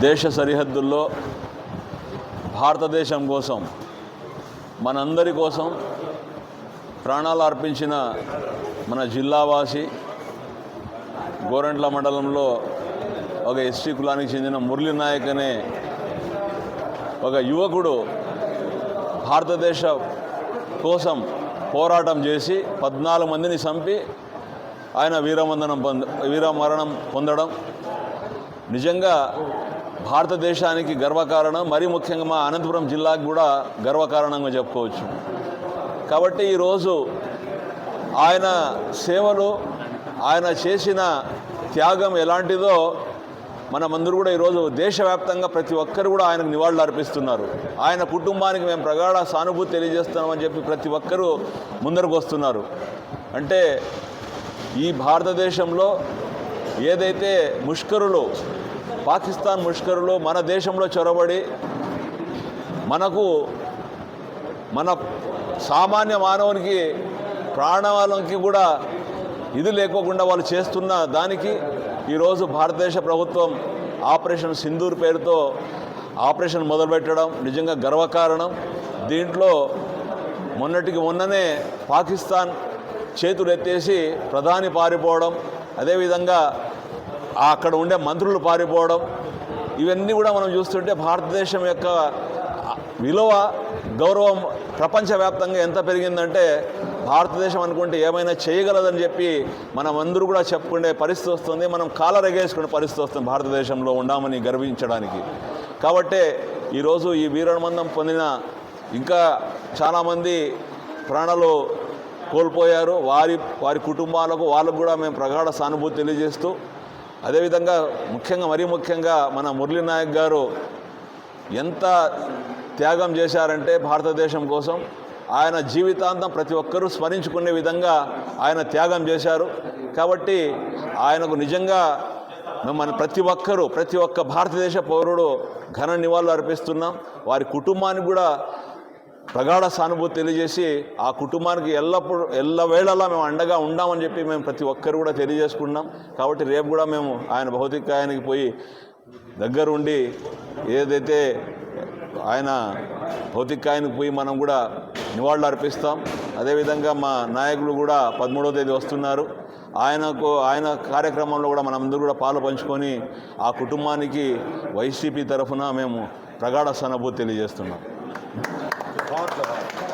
దేశ సరిహద్దుల్లో భారతదేశం కోసం మనందరి కోసం ప్రాణాలు అర్పించిన మన జిల్లావాసి గోరంట్ల మండలంలో ఒక ఎస్టీ కులానికి చెందిన మురళీ నాయక్ అనే ఒక యువకుడు భారతదేశ కోసం పోరాటం చేసి పద్నాలుగు మందిని చంపి ఆయన వీరమందనం పొంద వీరమరణం పొందడం నిజంగా భారతదేశానికి గర్వకారణం మరీ ముఖ్యంగా మా అనంతపురం జిల్లాకు కూడా గర్వకారణంగా చెప్పుకోవచ్చు. కాబట్టి ఈరోజు ఆయన సేవలు ఆయన చేసిన త్యాగం ఎలాంటిదో మనమందరూ కూడా ఈరోజు దేశవ్యాప్తంగా ప్రతి ఒక్కరు కూడా ఆయనకు నివాళులు అర్పిస్తున్నారు. ఆయన కుటుంబానికి మేము ప్రగాఢ సానుభూతి తెలియజేస్తున్నామని చెప్పి ప్రతి ఒక్కరూ ముందరకు వస్తున్నారు అంటే ఈ భారతదేశంలో ఏదైతే ముష్కరులు పాకిస్తాన్ ముష్కరులు మన దేశంలో చొరబడి మనకు మన సామాన్య మానవునికి ప్రాణాలకి కూడా ఇది లేకోకుండా వాళ్ళు చేస్తున్న దానికి ఈరోజు భారతదేశ ప్రభుత్వం ఆపరేషన్ సింధూర్ పేరుతో ఆపరేషన్ మొదలుపెట్టడం నిజంగా గర్వకారణం. దీంట్లో మొన్నటికి మొన్ననే పాకిస్తాన్ చేతులు ఎత్తేసి ప్రధాని పారిపోవడం అదేవిధంగా అక్కడ ఉండే మంత్రులు పారిపోవడం ఇవన్నీ కూడా మనం చూస్తుంటే భారతదేశం యొక్క విలువ గౌరవం ప్రపంచవ్యాప్తంగా ఎంత పెరిగిందంటే భారతదేశం అనుకుంటే ఏమైనా చేయగలదని చెప్పి మనం అందరూ కూడా చెప్పుకునే పరిస్థితి వస్తుంది. మనం కాలరెగేసుకునే పరిస్థితి వస్తుంది భారతదేశంలో ఉండామని గర్వించడానికి. కాబట్టే ఈరోజు ఈ వీరమందం పొందిన ఇంకా చాలామంది ప్రాణాలు కోల్పోయారు. వారి వారి కుటుంబాలకు వాళ్ళకు కూడా మేము ప్రగాఢ సానుభూతి తెలియజేస్తూ అదేవిధంగా ముఖ్యంగా మరీ ముఖ్యంగా మన మురళీ నాయక్ గారు ఎంత త్యాగం చేశారంటే భారతదేశం కోసం ఆయన జీవితాంతం ప్రతి ఒక్కరూ స్మరించుకునే విధంగా ఆయన త్యాగం చేశారు. కాబట్టి ఆయనకు నిజంగా మన ప్రతి ఒక్కరూ ప్రతి ఒక్క భారతదేశ పౌరుడు ఘన నివాళులు అర్పిస్తున్నాం. వారి కుటుంబానికి కూడా ప్రగాఢ సానుభూతి తెలియజేసి ఆ కుటుంబానికి ఎల్లప్పుడు ఎల్లవేళలా మేము అండగా ఉండామని చెప్పి మేము ప్రతి ఒక్కరు కూడా తెలియజేసుకున్నాం కాబట్టి రేపు కూడా మేము ఆయన భౌతికాయానికి పోయి దగ్గరుండి ఏదైతే ఆయన భౌతికాయానికి పోయి మనం కూడా నివాళులు అర్పిస్తాం. అదేవిధంగా మా నాయకులు కూడా పదమూడవ తేదీ వస్తున్నారు. ఆయనకు ఆయన కార్యక్రమంలో కూడా మనందరూ కూడా పాలు పంచుకొని ఆ కుటుంబానికి వైసీపీ తరఫున మేము ప్రగాఢ సానుభూతి తెలియజేస్తున్నాం. बहुत जवाब